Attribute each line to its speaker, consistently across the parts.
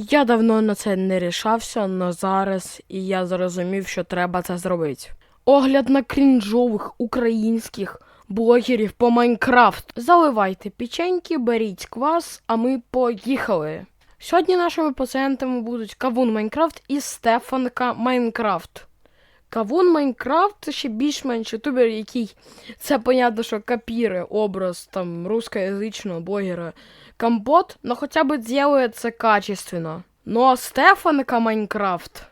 Speaker 1: Я давно на це не рішався, але зараз і я зрозумів, що треба це зробити. Огляд на крінжових українських блогерів по Майнкрафт. Заливайте печеньки, беріть квас, а ми поїхали. Сьогодні нашими пацієнтами будуть Кавун Майнкрафт і Стефанка Майнкрафт. Кавун Майнкрафт це ще більш-менш ютубер, який це понятно, що копірує образ там русскоязичного блогера Компот, но хотя бы делает это качественно. Ну а Стефанка Майнкрафт.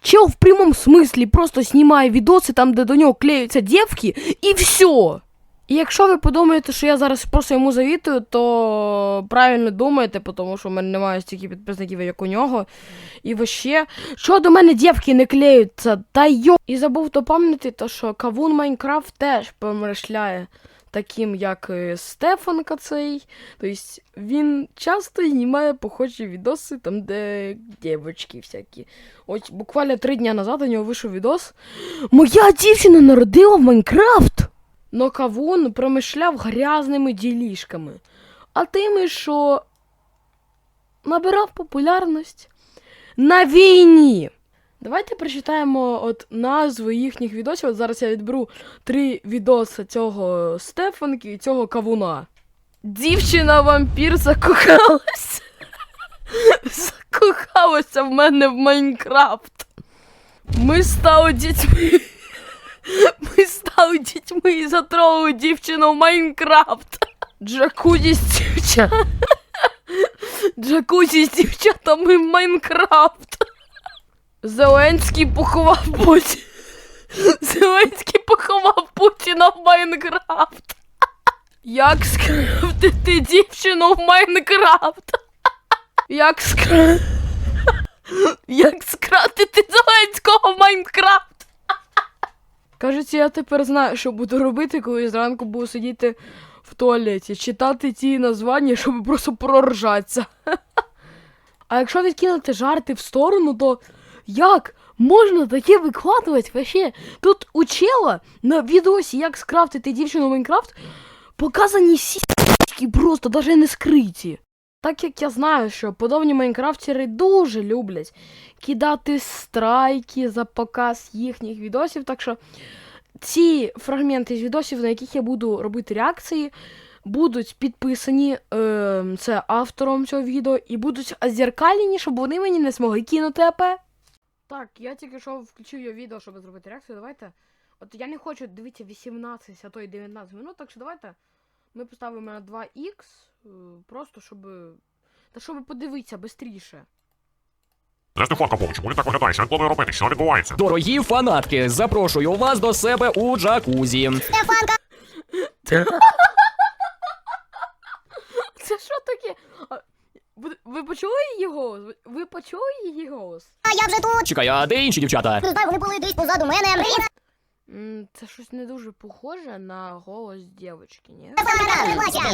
Speaker 1: Чел в прямом смысле просто знімає відоси там, де до нього клеються дівки, і все. І якщо ви подумаєте, що я зараз просто йому завітую, то правильно думаєте, тому що в мене немає стільки підписників, як у нього. І вообще, що до мене дівки не клеються, та йо. І забув допомнити, то що Кавун Майнкрафт теж помишляє таким, як і Стефанка цей. Тобто він часто знімає похожі відоси, там, де дівчатки всякі. Ось буквально три дні назад у нього вийшов відос. Моя дівчина народила в Майнкрафт! Но кавун промишляв грязними ділішками. А тими, що набирав популярність на війні. Давайте прочитаємо от назви їхніх відосів. От зараз я відберу три відоси цього Стефанки і цього кавуна. Дівчина вампір закохалась. Закохалася в мене в Майнкрафт. Ми стали дітьми. Ми стали дітьми і затролили дівчину в Майнкрафт. Джакузі з дівчатами. Джакузі з дівчатами в Майнкрафт. Зеленський поховав Путіна. Зеленський поховав Путіна в Майнкрафт. Як скрафтити дівчину в Майнкрафт? Як скра... Як скрафтити Зеленського в Майнкрафт? Кажеться, я тепер знаю, що буду робити, коли зранку буду сидіти в туалеті, читати ті названня, щоб просто проржатися. А якщо відкинути жарти в сторону, то як можна таке викладувати вообще? Тут у чела на відосі, як скрафтити дівчину в Майнкрафт, показані сіськи просто навіть не скриті. Так як я знаю, що подобні майнкрафтери дуже люблять кидати страйки за показ їхніх відосів, так що ці фрагменти з відосів, на яких я буду робити реакції, будуть підписані е, це автором цього відео і будуть озеркалені, щоб вони мені не змогли кинути АП. Так, я тільки що включив його відео, щоб зробити реакцію. Давайте. От я не хочу дивитися 18, а то й 19 минут, так що давайте ми поставимо на 2х, е, просто щоб. Та щоб подивитися швидше.
Speaker 2: Де Стефанка Бог, чому він так виглядає? Що планує робити? Що відбувається?
Speaker 3: Дорогі фанатки, запрошую вас до себе у джакузі.
Speaker 1: Це що таке? Ви- почули її голос? Ви- почули її голос?
Speaker 4: А я вже тут.
Speaker 3: Чекай, а де інші дівчата?
Speaker 4: Не знаю, вони були десь позаду мене. Привіт,
Speaker 1: М, Це щось не дуже похоже на голос дівчинки, ні?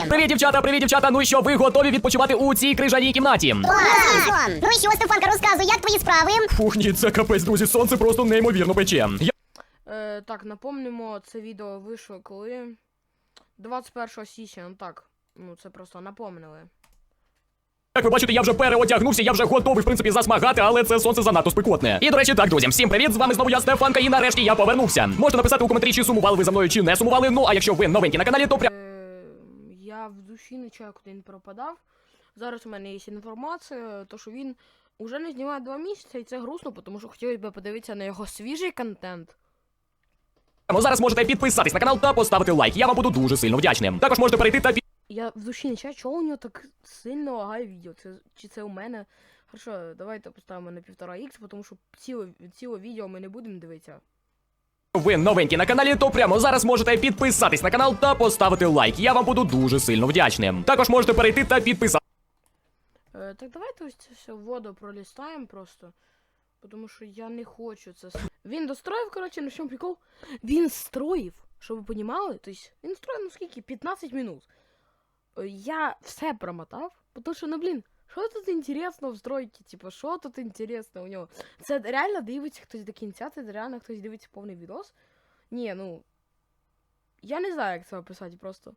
Speaker 3: Привіт, дівчата, привіт, дівчата. Ну і що, ви готові відпочивати у цій крижаній кімнаті?
Speaker 4: Ну і що, Стефанка, розказуй, як твої справи?
Speaker 3: Фух, ні, це капець, друзі, сонце просто неймовірно пече. Я...
Speaker 1: Е, так, напомнимо, це відео вийшло коли? 21 січня, ну так. Ну, це просто напомнили.
Speaker 3: Як ви бачите, я вже переодягнувся, я вже готовий, в принципі, засмагати, але це сонце занадто спекотне. І, до речі, так, друзі, всім привіт, з вами знову я, Стефанка, і нарешті я повернувся. Можете написати у коментарі, чи сумували ви за мною, чи не сумували. Ну, а якщо ви новенькі на каналі, то прям...
Speaker 1: Е, я в душі не чую, куди він пропадав. Зараз у мене є інформація, то що він уже не знімає два місяці, і це грустно, тому що хотілося б подивитися на його свіжий контент.
Speaker 3: Зараз можете підписатись на канал та поставити лайк. Я вам буду дуже сильно вдячним. Також можете перейти та
Speaker 1: Я в душі не чую, чого у нього так сильно лагає відео. Це, чи це у мене? Хорошо, давайте поставимо на 1,5х, тому що ціле, ціле відео ми не будемо дивитися.
Speaker 3: ви новенькі на каналі, то прямо зараз можете підписатись на канал та поставити лайк. Я вам буду дуже сильно вдячним. Також можете перейти та підписатись.
Speaker 1: Е, так давайте ось це все воду пролістаємо просто. Тому що я не хочу це. Він достроїв, коротше, на чому прикол? Він строїв, щоб ви понімали, тобто він строїв, ну скільки? 15 минут. Е, Я все промотав, тому що, ну блін, що тут інтересного в стройці? Типу, що тут інтересного у нього? Це реально дивиться хтось до кінця, це реально хтось дивиться повний відос. Ні, ну. Я не знаю, як це описати просто.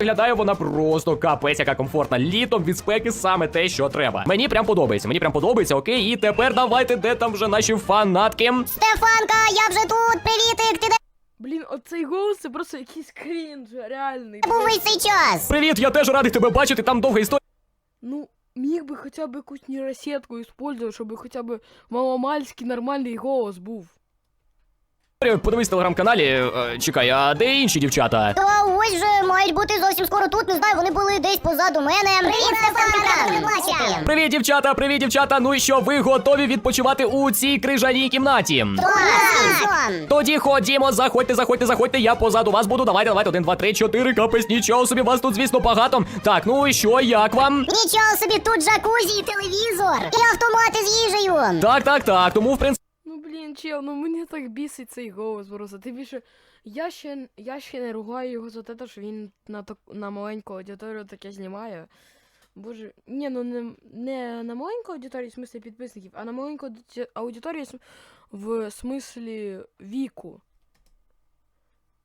Speaker 3: Виглядає вона просто капець, яка комфортна. Літом від спеки саме те, що треба. Мені прям подобається. Мені прям подобається, окей. І тепер давайте, де там вже наші фанатки.
Speaker 4: Стефанка, я вже тут. Привітик, ти де
Speaker 1: Блін, оцей голос це просто якийсь крінж, реальний.
Speaker 4: був весь цей час?
Speaker 3: Привіт, я теж радий тебе бачити. Там довга історія.
Speaker 1: Ну, міг би хоча б якусь нейросетку использовать, щоб хоча б маломальський нормальний голос був.
Speaker 3: Подивись в телеграм-каналі. Е, Чекай, а де інші дівчата?
Speaker 4: Та ось же мають бути зовсім скоро тут. Не знаю, вони були десь позаду мене. Привіт, Стефанка.
Speaker 3: Привіт, дівчата, привіт, дівчата. Ну і що, ви готові відпочивати у цій крижаній кімнаті?
Speaker 4: Клас!
Speaker 3: Тоді ходімо, заходьте, заходьте, заходьте. Я позаду вас буду. Давайте, давайте. Один, два, три, чотири. Капець, нічого собі, вас тут, звісно, багато. Так, ну і що, як вам?
Speaker 4: Нічого собі, тут джакузі і телевізор. І автомати з їжею.
Speaker 3: Так, так, так. Тому, в принципі.
Speaker 1: Блін, чел, ну мені так бісить цей голос просто. Ти більше. Я ще, я ще не ругаю його за те, що він на, так, на маленьку аудиторію таке знімає. Боже, ні, ну не, не на маленьку аудиторію, в смислі підписників, а на маленьку аудиторію в смислі віку.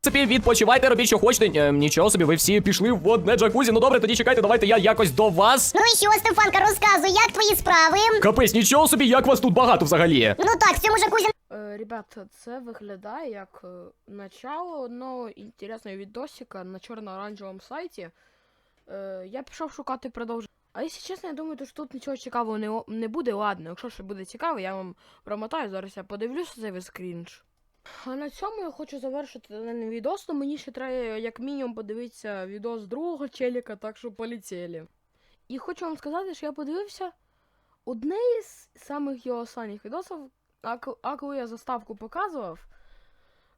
Speaker 3: Відпочивайте, робіть, що хочете. Е, нічого собі, ви всі пішли в одне джакузі. Ну добре, тоді чекайте, давайте я якось до вас.
Speaker 4: Ну і що, Стефанка, розказуй, як твої справи?
Speaker 3: Капець, нічого собі, як вас тут багато взагалі.
Speaker 4: Ну так, в цьому джакузі
Speaker 1: Е, ребята, це виглядає як е, начало одного інтересного відосика на чорно-оранжевому сайті. Е, я пішов шукати продовження. А якщо чесно, я думаю, то що тут нічого цікавого не, о- не буде. Ладно, якщо ще буде цікаво, я вам промотаю. Зараз я подивлюся цей весь крінж. А на цьому я хочу завершити даний відос, то мені ще треба як мінімум подивитися відос другого челіка, так що полетіли. І хочу вам сказати, що я подивився одне із самих його останніх відосів, а, а коли я заставку показував,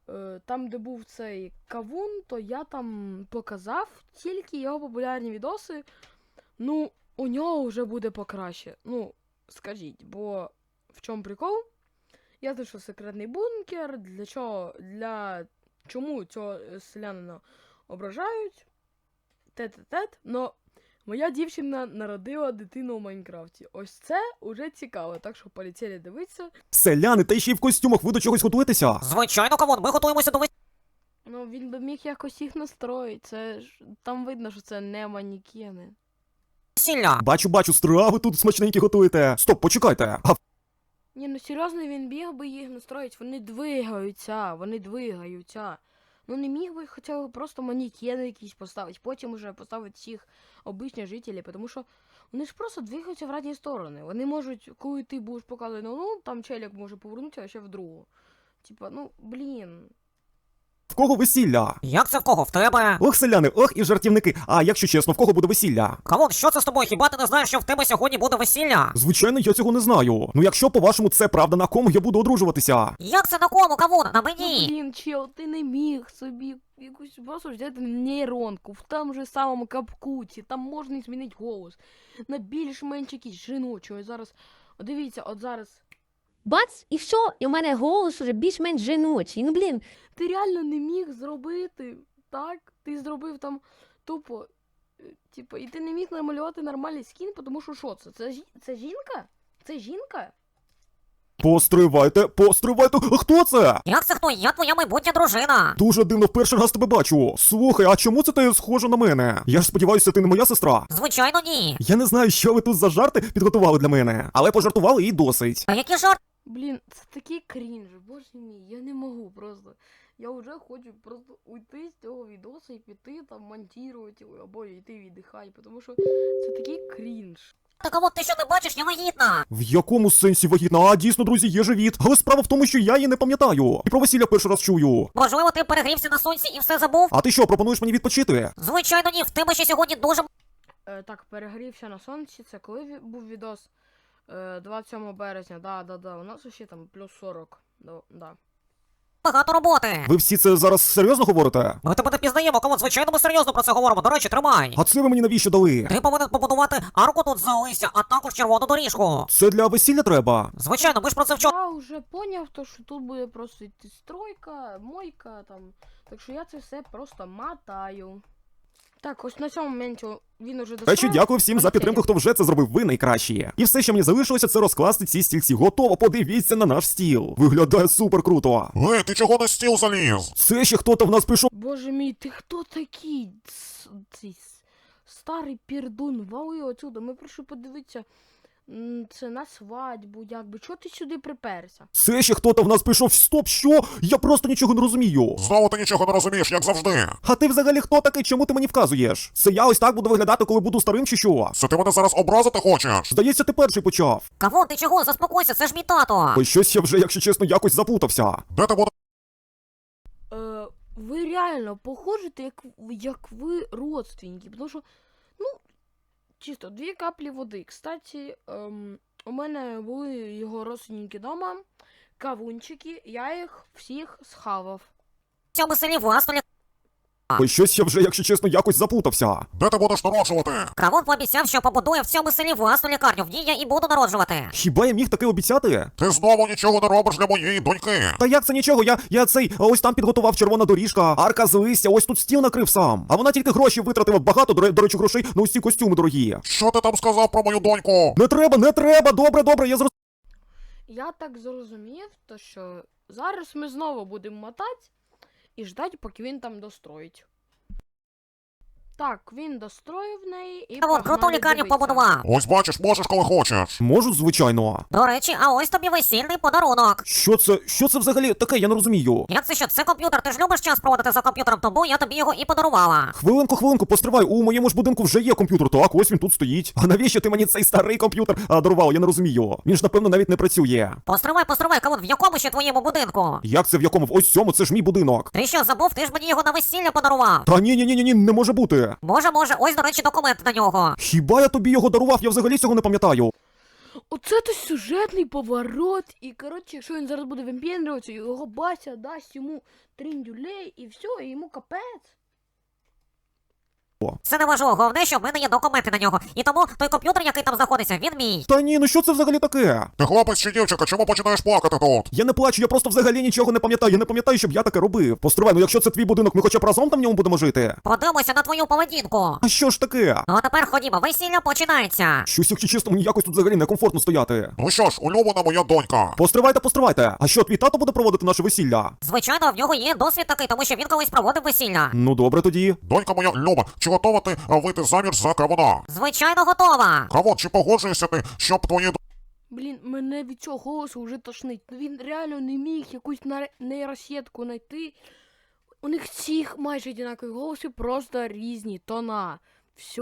Speaker 1: е, там, де був цей кавун, то я там показав тільки його популярні відоси. Ну, у нього вже буде покраще. Ну, скажіть, бо в чому прикол? Я знайшов секретний бункер, для чого, для чому цього е, селянина ображають. Тет-тет-тет, но моя дівчина народила дитину у Майнкрафті. Ось це уже цікаво, так що полетіли дивитися.
Speaker 5: Селяни, та ще й в костюмах, ви до чогось готуєтеся?
Speaker 6: Звичайно, камон, ми готуємося до
Speaker 1: Ну, він би міг якось їх настроїти. Це ж там видно, що це не манікени.
Speaker 6: весілля.
Speaker 5: Бачу, бачу, страви тут смачненькі готуєте. Стоп, почекайте. А
Speaker 1: Ні, ну серйозно, він біг би їх настроїти, вони двигаються, вони двигаються. Ну не міг би хоча б просто манікени якісь поставити, потім уже поставити всіх обичних жителів, тому що вони ж просто двигаються в різні сторони. Вони можуть, коли ти будеш показувати, ну, ну там челік може повернутися, ще в другу. Типа, ну блін.
Speaker 5: В кого весілля?
Speaker 6: Як це в кого? В тебе?
Speaker 5: Ох, селяни, ох і жартівники. А якщо чесно, в кого буде весілля?
Speaker 6: Камон, що це з тобою? Хіба ти не знаєш, що в тебе сьогодні буде весілля?
Speaker 5: Звичайно, я цього не знаю. Ну якщо по-вашому це правда, на кому я буду одружуватися?
Speaker 6: Як це на кому, камон? На
Speaker 1: Ну,
Speaker 6: мені?
Speaker 1: блін, чел, ти не міг собі якусь просто взяти нейронку в тому же самому капкуті, там можна змінити голос на більш-менш якийсь жіночий. Ось зараз, дивіться, от зараз.
Speaker 7: Бац, і що? І в мене голос уже більш-менш жіночий. Ну блін,
Speaker 1: Ти реально не міг зробити так? Ти зробив там тупо. е, Типу, і ти не міг намалювати нормальний скін, тому що що це? Це, жі- це жінка? Це жінка?
Speaker 5: Постривайте, постривайте. А Хто це?
Speaker 6: Як це хто? Я твоя майбутня дружина.
Speaker 5: Дуже дивно, в перший раз тебе бачу. Слухай, а чому це ти схожа на мене? Я ж сподіваюся, ти не моя сестра.
Speaker 6: Звичайно, ні.
Speaker 5: Я не знаю, що ви тут за жарти підготували для мене, але пожартували і досить.
Speaker 6: А які жарт?
Speaker 1: Блін, це такий крінж, боже мій, я не можу просто. Я вже хочу просто уйти з цього відосу і піти там монтувати або йти віддихати, тому що це такий крінж.
Speaker 6: Та камон, ти що не бачиш, я вагітна.
Speaker 5: В якому сенсі вагітна? А дійсно, друзі, є живіт. Але справа в тому, що я її не пам'ятаю. І про весілля перший раз чую.
Speaker 6: Можливо, ти перегрівся на сонці і все забув?
Speaker 5: А ти що, пропонуєш мені відпочити?
Speaker 6: Звичайно, ні, в тебе ще сьогодні дуже
Speaker 1: Е, так, перегрівся на сонці. Це коли був відос? Е, 27 березня, да, да, да. У нас ще там плюс 40. Да, да.
Speaker 6: багато роботи.
Speaker 5: Ви всі це зараз серйозно говорите?
Speaker 6: Ми тебе не пізнаємо, камон, звичайно, ми серйозно про це говоримо. До речі, тримай.
Speaker 5: А це ви мені навіщо дали?
Speaker 6: Ти повинен побудувати арку тут за листя, а також червону доріжку.
Speaker 5: Це для весілля треба.
Speaker 6: Звичайно, ми ж про це вчора.
Speaker 1: Я вже поняв, то, що тут буде просто йти стройка, мойка там. Так що я це все просто мотаю. Так, ось на цьому моменті він уже
Speaker 5: Та ще дякую всім за підтримку, хто вже це зробив. Ви найкращі. І все, що мені залишилося, це розкласти ці стільці. Готово, подивіться на наш стіл. Виглядає супер круто.
Speaker 2: Ей, ти чого на стіл заліз?
Speaker 5: Це ще хто-то в нас прийшов.
Speaker 1: Боже мій, ти хто такий? Старий пірдун, вали отсюда. Ми прийшли подивитися. Це на свадьбу, якби. Чого ти сюди приперся?
Speaker 5: Це ще хто-то в нас прийшов. Стоп, що? Я просто нічого не розумію.
Speaker 2: Знову ти нічого не розумієш, як завжди.
Speaker 5: А ти взагалі хто такий? Чому ти мені вказуєш? Це я ось так буду виглядати, коли буду старим чи що?
Speaker 2: Це ти мене зараз образити хочеш?
Speaker 5: Здається, ти перший почав.
Speaker 6: Кавун, ти чого? Заспокойся, це ж мій тато.
Speaker 5: Ой, щось я вже, якщо чесно, якось запутався.
Speaker 2: Де ти будеш?
Speaker 1: Е, ви реально похожите, як, як ви родственники. Тому що, ну, чисто дві каплі води. Кстати, ем, у мене були його родственники дома, кавунчики, я їх всіх схавав.
Speaker 6: В цьому селі лікарню.
Speaker 5: Ой, щось я вже, якщо чесно, якось запутався.
Speaker 2: Де ти будеш народжувати?
Speaker 6: Кавун пообіцяв, що побудує в цьому селі власну лікарню. В ній я і буду народжувати.
Speaker 5: Хіба я міг таке обіцяти?
Speaker 2: Ти знову нічого не робиш для моєї доньки.
Speaker 5: Та як це нічого? Я, я цей ось там підготував червона доріжка, арка з листя, ось тут стіл накрив сам. А вона тільки гроші витратила багато, до, до речі, грошей на усі костюми дорогі.
Speaker 2: Що ти там сказав про мою доньку?
Speaker 5: Не треба, не треба, добре, добре, я зрозумів.
Speaker 1: Я так зрозумів, то що зараз ми знову будемо мотати і ждать, поки він там достроїть. Так, він достроїв неї і.
Speaker 6: Кавун, круту лікарню
Speaker 1: дивитися.
Speaker 6: побудував.
Speaker 2: Ось бачиш, можеш, коли хочеш.
Speaker 5: Можу, звичайно.
Speaker 6: До речі, а ось тобі весільний подарунок.
Speaker 5: Що це? Що це взагалі таке? Я не розумію.
Speaker 6: Як це що? Це комп'ютер, ти ж любиш час проводити за комп'ютером, тому я тобі його і подарувала.
Speaker 5: Хвилинку, хвилинку, постривай. У моєму ж будинку вже є комп'ютер. Так, ось він тут стоїть. А навіщо ти мені цей старий комп'ютер а, дарував? Я не розумію. Він ж напевно навіть не працює.
Speaker 6: Постривай, постривай, кавун, в якому ще твоєму будинку?
Speaker 5: Як це в якому? В ось цьому, це ж мій будинок.
Speaker 6: Ти що, забув? Ти ж мені його на весілля подарував.
Speaker 5: Та ні, ні, ні, ні, ні, не може бути.
Speaker 6: Може, може, ось, до речі, документ на нього.
Speaker 5: Хіба я тобі його дарував? Я взагалі цього не пам'ятаю.
Speaker 1: Оце то сюжетний поворот. І коротше, якщо він зараз буде вимпіндрюватися, його бася дасть йому триндюлей і все, і йому капець.
Speaker 6: Це не важливо, головне, що в мене є документи на нього. І тому той комп'ютер, який там знаходиться, він мій.
Speaker 5: Та ні, ну що це взагалі таке?
Speaker 2: Ти хлопець чи дівчинка, чому починаєш плакати тут?
Speaker 5: Я не плачу, я просто взагалі нічого не пам'ятаю. Я не пам'ятаю, щоб я таке робив. Постривай, ну якщо це твій будинок, ми хоча б разом там в ньому будемо жити.
Speaker 6: Подивимося на твою поведінку.
Speaker 5: А що ж таке?
Speaker 6: Ну а тепер ходімо, весілля починається.
Speaker 5: Щось, якщо чесно, мені якось тут взагалі некомфортно стояти.
Speaker 2: Ну що ж, улюблена моя донька.
Speaker 5: Постривайте, постривайте. А що, твій тато буде проводити наше весілля?
Speaker 6: Звичайно, в нього є досвід такий, тому що він колись проводив весілля.
Speaker 5: Ну добре тоді.
Speaker 2: Донька моя Люба, чи готова ти вийти заміж за кавуна?
Speaker 6: Звичайно, готова.
Speaker 2: Кавун, чи погоджуєшся ти, щоб твої
Speaker 1: Блін, мене від цього голосу вже тошнить. Ну, Він реально не міг якусь нейросетку знайти. У них всіх майже однакові голоси, просто різні тона. Все.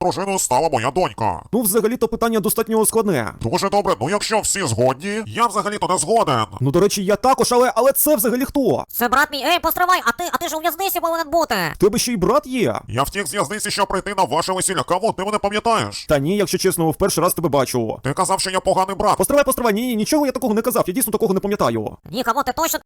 Speaker 2: Дружиною стала моя донька?
Speaker 5: Ну, взагалі-то питання достатньо складне.
Speaker 2: Дуже добре, ну якщо всі згодні, я взагалі-то не згоден.
Speaker 5: Ну, до речі, я також, але але це взагалі хто?
Speaker 6: Це брат мій, ей, постривай, а ти, а ти ж у в'язниці повинен бути.
Speaker 5: Тебе ще й брат є?
Speaker 2: Я втік з в'язниці, щоб прийти на ваше весілля. Кавун, ти мене пам'ятаєш?
Speaker 5: Та ні, якщо чесно, в перший раз тебе бачу.
Speaker 2: Ти казав, що я поганий брат.
Speaker 5: Постривай, постривай, ні, ні, нічого я такого не казав, я дійсно такого не пам'ятаю.
Speaker 6: Ні, кому ти точно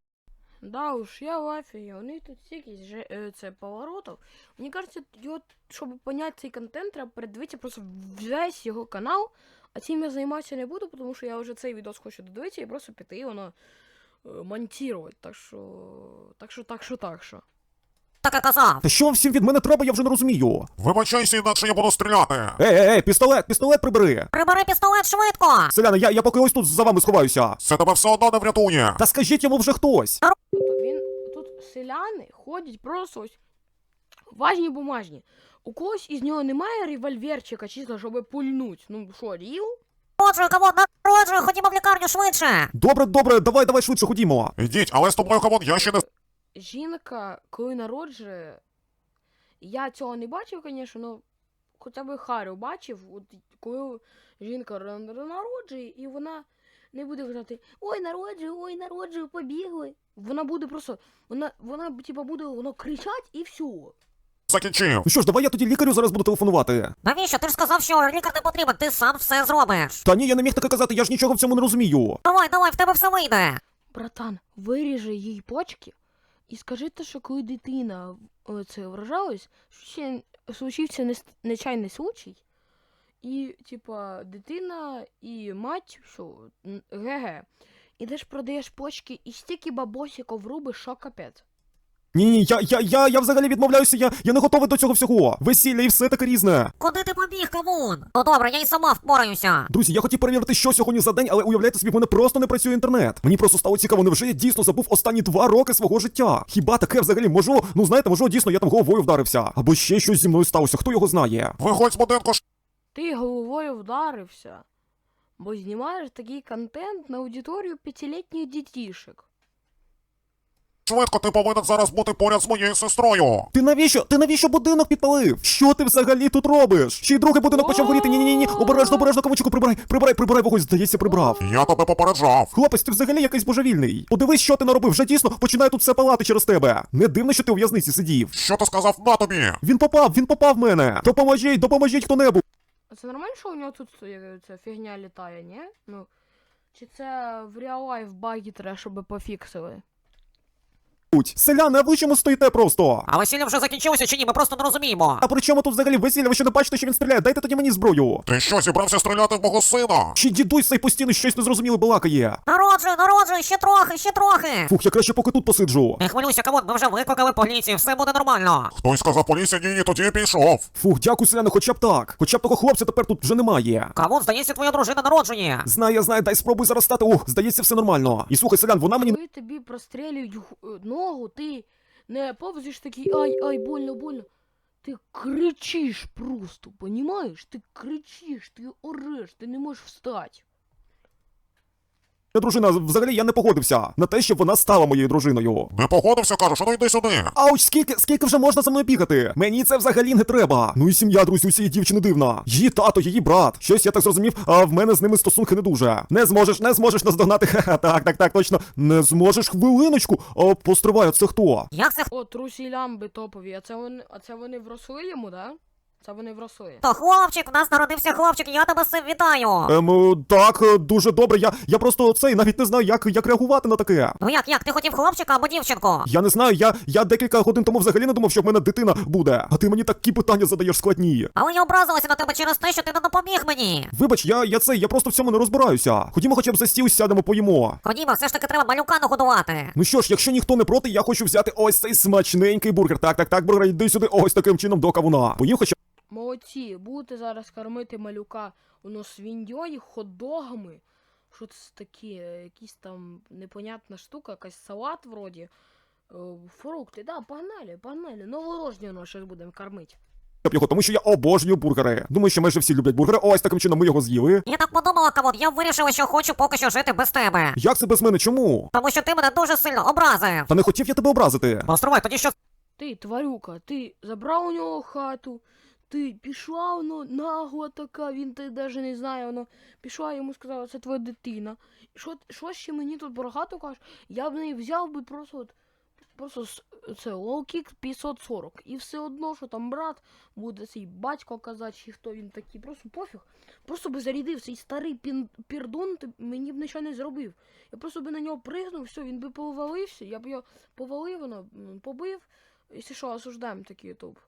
Speaker 1: Да уж, я в афігі. Них тут стільки е, це поворотів. Мені кажется, його, щоб поняти цей контент, треба передивитися просто весь його канал. А цим я займатися не буду, тому що я вже цей відос хочу додивитися і просто піти і воно е, монтувати. Так що. Так що, так що, так що.
Speaker 6: Таке казав.
Speaker 5: Та що вам всім від мене треба, я вже не розумію.
Speaker 2: Вибачайся, інакше я буду стріляти.
Speaker 5: Ей, ей, ей, пістолет, пістолет прибери.
Speaker 6: Прибери пістолет швидко.
Speaker 5: Селяни, я, я поки ось тут за вами сховаюся.
Speaker 2: Це тебе все одно не врятує.
Speaker 5: Та скажіть йому вже хтось.
Speaker 1: Він тут селяни ходять просто ось важні бумажні. У когось із нього немає револьверчика, чисто, щоб пульнуть. Ну що, ріл?
Speaker 6: Народжую, кому народжую, ходімо в лікарню швидше.
Speaker 5: Добре, добре, давай, давай швидше ходімо.
Speaker 2: Ідіть, але з тобою, Кавун, я ще не
Speaker 1: жінка, коли народжує, я цього не бачив, звісно, але хоча б Харю бачив, от коли жінка народжує, і вона не буде казати Ой, народжую, ой, народжую, побігли. Вона буде просто, вона, вона типа буде воно кричать і все.
Speaker 2: закінчив.
Speaker 5: Ну що ж, давай я тоді лікарю зараз буду телефонувати.
Speaker 6: Навіщо? Ти ж сказав, що лікар не потрібен, ти сам все зробиш.
Speaker 5: Та ні, я не міг таке казати, я ж нічого в цьому не розумію.
Speaker 6: Давай, давай, в тебе все вийде.
Speaker 1: Братан, виріжи їй почки і скажите, що коли дитина е, це вражалась, ще случився нечайний случай. І, типа, дитина і мать, що, геге. Ідеш продаєш почки і стільки бабосиків рубиш, що капець.
Speaker 5: Ні, ні, я, я, я, я взагалі відмовляюся, я, я не готовий до цього всього. Весілля і все таке різне.
Speaker 6: Куди ти побіг, кавун? Ну добре, я й сама впораюся.
Speaker 5: Друзі, я хотів перевірити, що сьогодні за день, але уявляєте собі, в мене просто не працює інтернет. Мені просто стало цікаво, невже я дійсно забув останні два роки свого життя? Хіба таке взагалі можу? Ну знаєте, можливо, дійсно я там головою вдарився. Або ще щось зі мною сталося, хто його знає?
Speaker 2: Виходь з будинку
Speaker 1: Ти головою вдарився, бо знімаєш такий контент на аудиторію п'ятилітніх дітішек.
Speaker 2: Швидко, ти повинен зараз бути поряд з моєю сестрою.
Speaker 5: Ти навіщо? Ти навіщо будинок підпалив? Що ти взагалі тут робиш? Ще й другий будинок почав горіти. Ні, ні, ні, ні. Обережно, обережно, кавучику, прибирай, прибирай, прибирай вогонь, здається, прибрав.
Speaker 2: Я тебе попереджав.
Speaker 5: Хлопець, ти взагалі якийсь божевільний. Подивись, що ти наробив. Вже дійсно починає тут все палати через тебе. Не дивно, що ти у в'язниці сидів.
Speaker 2: Що ти сказав на тобі?
Speaker 5: Він попав, він попав в мене. Допоможіть, допоможіть хто-небудь.
Speaker 1: А це нормально, що у нього тут ця фігня літає, ні? Ну. Чи це в реал лайф баги треба, щоб пофіксили?
Speaker 5: Селяни, а ви чому стоїте просто?
Speaker 6: А весілля вже закінчилося чи ні? Ми просто не розуміємо.
Speaker 5: А при чому тут взагалі весілля? Ви що не бачите, що він стріляє? Дайте тоді мені зброю.
Speaker 2: Ти що, зібрався стріляти в мого сина?
Speaker 5: Чи дідусь цей постійно щось незрозуміле балакає?
Speaker 6: Народжуй, народжуй, ще трохи, ще трохи.
Speaker 5: Фух, я краще поки тут посиджу.
Speaker 6: Не хвилюйся, кавун, ми вже викликали поліцію, все буде нормально.
Speaker 2: Хтось сказав поліція, ні, ні, тоді я пішов.
Speaker 5: Фух, дякую, селяни, хоча б так. Хоча б того хлопця тепер тут вже немає.
Speaker 6: Кавун, здається, твоя дружина народжує.
Speaker 5: Знаю, я знаю, дай спробуй зараз стати. Ух, здається, все нормально. І слухай, селян, вона мені
Speaker 1: Коли тобі прострілюють гу- е, ногу, ти не повзиш такий ай, ай, больно, больно. Ти кричиш просто, понімаєш? Ти кричиш, ти ореш, ти не можеш встати.
Speaker 5: Моя дружина, взагалі я не погодився на те, щоб вона стала моєю дружиною.
Speaker 2: Не погодився, кажеш, а ну йди сюди.
Speaker 5: Ауч, скільки, скільки вже можна за мною бігати? Мені це взагалі не треба. Ну і сім'я, друзі, у цієї дівчини дивна. Її тато, її брат. Щось я так зрозумів, а в мене з ними стосунки не дуже. Не зможеш, не зможеш наздогнати. Ха-ха, так, так, так, точно. Не зможеш хвилиночку. А постривай, а це хто?
Speaker 6: Як це
Speaker 1: О, трусі лямби топові, а це вони, а це вони вросли йому, да? Це вони вросли.
Speaker 6: хто? Хлопчик, у нас народився хлопчик, я тебе з вітаю.
Speaker 5: Ем, е, так, е, дуже добре. Я, я просто цей навіть не знаю, як, як реагувати на таке.
Speaker 6: Ну як, як, ти хотів хлопчика або дівчинку?
Speaker 5: Я не знаю, я, я декілька годин тому взагалі не думав, що в мене дитина буде. А ти мені такі питання задаєш складні.
Speaker 6: Але я образилася на тебе через те, що ти не допоміг мені.
Speaker 5: Вибач, я, я це, я просто в цьому не розбираюся. Ходімо хоча б за стіл сядемо, поїмо.
Speaker 6: Ходімо, все ж таки треба малюка нагодувати.
Speaker 5: Ну що ж, якщо ніхто не проти, я хочу взяти ось цей смачненький бургер. Так, так, так, бургер, йди сюди, ось таким чином до кавуна. Поїм хоча.
Speaker 1: Молодці, будете зараз кормити малюка воно свиньою, хот-догами. Що це таке? Якісь там непонятна штука, якась салат вроді. Е, Фрукти, да, погнали, погнали. Новорожденого щось будемо кормити.
Speaker 5: його, тому що я обожнюю бургери. Думаю, що майже всі люблять бургери. Ось таким чином ми його з'їли.
Speaker 6: Я так подумала, кавун, я вирішила, що хочу поки що жити без тебе.
Speaker 5: Як це без мене? Чому?
Speaker 6: Тому що ти мене дуже сильно образив.
Speaker 5: Та не хотів я тебе образити.
Speaker 6: Постривай, тоді що
Speaker 1: Ти, тварюка, ти забрав у нього хату, ти пішла воно нагло така, він ти навіть не знає, воно пішла йому сказала, це твоя дитина. Що, що ще мені тут хату кажеш? Я б не взяв би просто от, просто це лоу-кік 540. І все одно, що там брат буде цей батько казати, чи хто він такий, просто пофіг. Просто би зарядив цей старий пін, пірдон, ти мені б нічого не зробив. Я просто би на нього пригнув, все, він би повалився, я б його повалив, воно, побив. Якщо що, осуждаємо такий ютуб.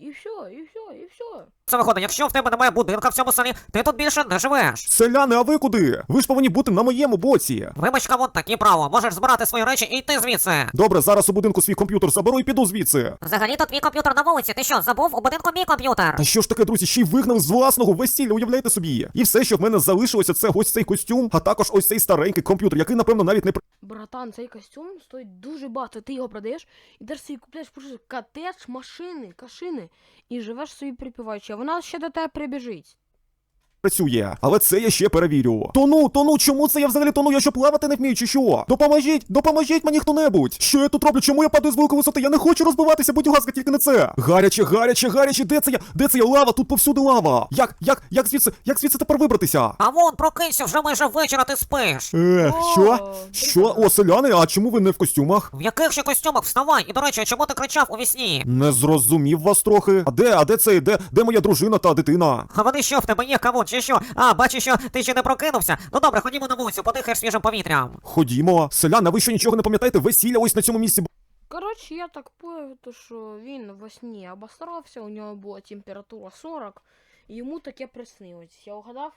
Speaker 1: І все, і все, і все.
Speaker 6: це виходить, якщо в тебе немає будинка в цьому селі, ти тут більше не живеш.
Speaker 5: Селяни, а ви куди? Ви ж повинні бути на моєму боці.
Speaker 6: Вибач, кавун, такі право. Можеш збирати свої речі і йти звідси.
Speaker 5: Добре, зараз у будинку свій комп'ютер заберу і піду звідси.
Speaker 6: Взагалі-то твій комп'ютер на вулиці. Ти що, забув у будинку мій комп'ютер?
Speaker 5: Та що ж таке, друзі, ще й вигнали з власного весілля, уявляєте собі. І все, що в мене залишилося, це ось цей костюм, а також ось цей старенький комп'ютер, який, напевно, навіть не
Speaker 1: Братан, цей костюм стоїть дуже багато. Ти його продаєш і десь собі купляєш котедж, машини, кашини і живеш собі припіваючи. А вона ще до тебе прибіжить.
Speaker 5: Працює. Але це я ще перевірю. Тону, тону, чому це я взагалі тону? Я що плавати не вмію, чи що? Допоможіть, допоможіть мені хто-небудь. Що я тут роблю? Чому я падаю з великої висоти? Я не хочу розбиватися, будь ласка, тільки не це. Гаряче, гаряче, гаряче, де це я? Де це я? Лава, тут повсюди лава. Як, як, як звідси, як звідси тепер вибратися?
Speaker 6: Кавун, прокинься, вже майже вечора ти спиш.
Speaker 5: Е, що? Що? О, селяни, а чому ви не в костюмах?
Speaker 6: В яких ще костюмах вставай? І до речі, а чому ти кричав у вісні?
Speaker 5: Не зрозумів вас трохи. А де, а де цей, де, де моя дружина та дитина?
Speaker 6: А вони що в тебе є, кавун, чи що? А, бачу, що ти ще не прокинувся. Ну добре, ходімо на вулицю, подихаєш свіжим повітрям.
Speaker 5: Ходімо. Селяна, ви що нічого не пам'ятаєте? Весілля ось на цьому місці.
Speaker 1: Коротше, я так поняв, то що він во сні обосрався, у нього була температура 40, і йому таке приснилось. Я угадав?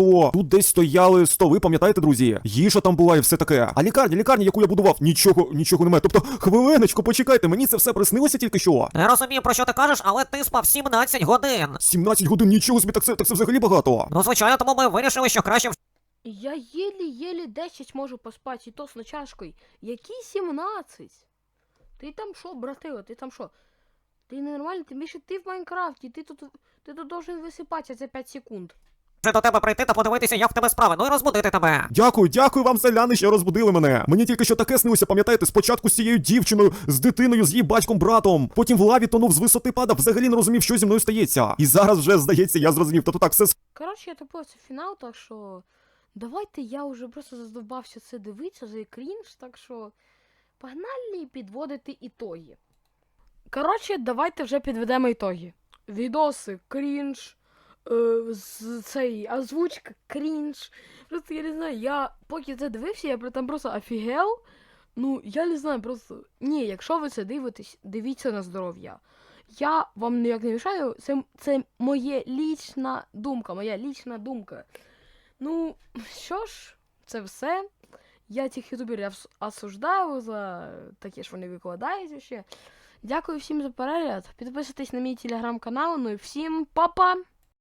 Speaker 5: То тут десь стояли столи, пам'ятаєте, друзі? Їжа там була і все таке. А лікарня, лікарня, яку я будував, нічого, нічого немає. Тобто, хвилиночку, почекайте, мені це все приснилося тільки що.
Speaker 6: Не розумію, про що ти кажеш, але ти спав 17 годин.
Speaker 5: 17 годин нічого собі, так це, так це взагалі багато.
Speaker 6: Ну, звичайно, тому ми вирішили, що краще
Speaker 1: Я єлі-єлі 10 можу поспати, і то з ночашкою. Які 17? Ти там що, братило, ти там що? Ти ненормальний, ти більше ти в Майнкрафті, ти тут, ти тут должен висипатися за 5 секунд.
Speaker 6: Вже до тебе прийти та подивитися, як в тебе справи, ну і розбудити тебе.
Speaker 5: Дякую, дякую вам, селяни, що розбудили мене. Мені тільки що таке снилося, пам'ятаєте, спочатку з цією дівчиною, з дитиною, з її батьком, братом. Потім в лаві тонув з висоти падав, взагалі не розумів, що зі мною стається. І зараз вже здається, я зрозумів. Тобто так, все
Speaker 1: Коротше, я тупо це фінал, так що. Давайте я вже просто задовбався це дивитися за крінж, так що. Погнали підводити ітоги. Коротше, давайте вже підведемо ітоги. Відоси, крінж, з цей озвучка, крінж. Просто я не знаю, я поки це дивився, я там просто офігел. Ну, я не знаю, просто. Ні, якщо ви це дивитесь, дивіться на здоров'я. Я вам ніяк не мішаю, це, це моє лічна думка, моя лічна думка. Ну, що ж, це все. Я цих ютуберів осуждаю за таке, що вони викладають ще. Дякую всім за перегляд. Підписуйтесь на мій телеграм-канал. Ну і всім па-па!